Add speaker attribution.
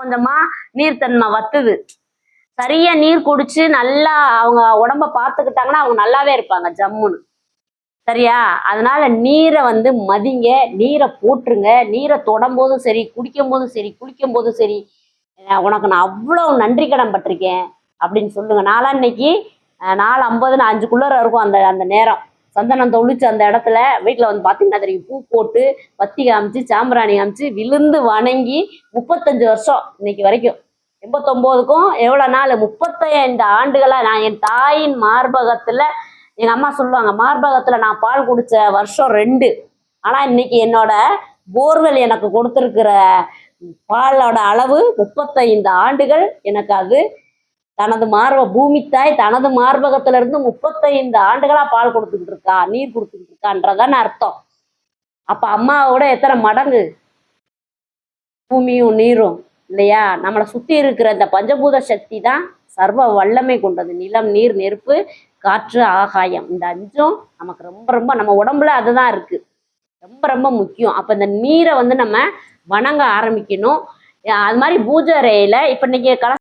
Speaker 1: கொஞ்சமா நீர்த்தன்மை வத்துது. சரியா நீர் குடிச்சு நல்லா அவங்க உடம்ப பார்த்துக்கிட்டாங்கன்னா அவங்க நல்லாவே இருப்பாங்க ஜம்முன்னு. சரியா? அதனால நீரை வந்து மதிங்க நீரை போட்டுருங்க நீரை தொடம்போதும் சரி குடிக்கும் போதும் சரி குளிக்கும் போதும் சரி உனக்கு நான் அவ்வளோ நன்றி கடன் பட்டிருக்கேன் அப்படின்னு சொல்லுங்க. நாளா இன்னைக்கு நாலு ஐம்பதுன்னு அஞ்சுக்குள்ளே இருக்கும் அந்த அந்த நேரம். சந்தனம் தொழிச்சு அந்த இடத்துல வீட்டில் வந்து பார்த்தீங்கன்னா தெரியும் பூ போட்டு பத்தி காமிச்சு சாம்பிராணி காமிச்சு விழுந்து வணங்கி முப்பத்தஞ்சு வருஷம் இன்னைக்கு வரைக்கும். எண்பத்தொம்போதுக்கும் எவ்வளோ நாள்? முப்பத்தைந்து ஆண்டுகளாக நான் என் தாயின் மார்பகத்தில் எங்கள் அம்மா சொல்லுவாங்க மார்பகத்தில் நான் பால் குடித்த வருஷம் ரெண்டு. ஆனால் இன்னைக்கு என்னோட போர்வெல் எனக்கு கொடுத்துருக்கிற பாலோட அளவு முப்பத்தைந்து ஆண்டுகள். எனக்கு அது தனது மார்ப பூமித்தாய் தனது மார்பகத்துல இருந்து முப்பத்தைந்து ஆண்டுகளா பால் கொடுத்துக்கிட்டு இருக்கா நீர் கொடுத்துக்கிட்டு இருக்கான்றதான அர்த்தம். அப்ப அம்மாவோட எத்தனை மடங்கு? பூமியும் நீரும் இல்லையா? நம்மளை சுத்தி இருக்கிற இந்த பஞ்சபூத சக்தி தான் சர்வ வல்லமை கொண்டது. நிலம் நீர் நெருப்பு காற்று ஆகாயம். இந்த அஞ்சும் நமக்கு ரொம்ப ரொம்ப நம்ம உடம்புல அதுதான் இருக்கு. ரொம்ப ரொம்ப முக்கியம். அப்ப இந்த நீரை வந்து நம்ம வணங்க ஆரம்பிக்கணும். அது மாதிரி பூஜை அறையில இப்ப இன்னைக்கு கலச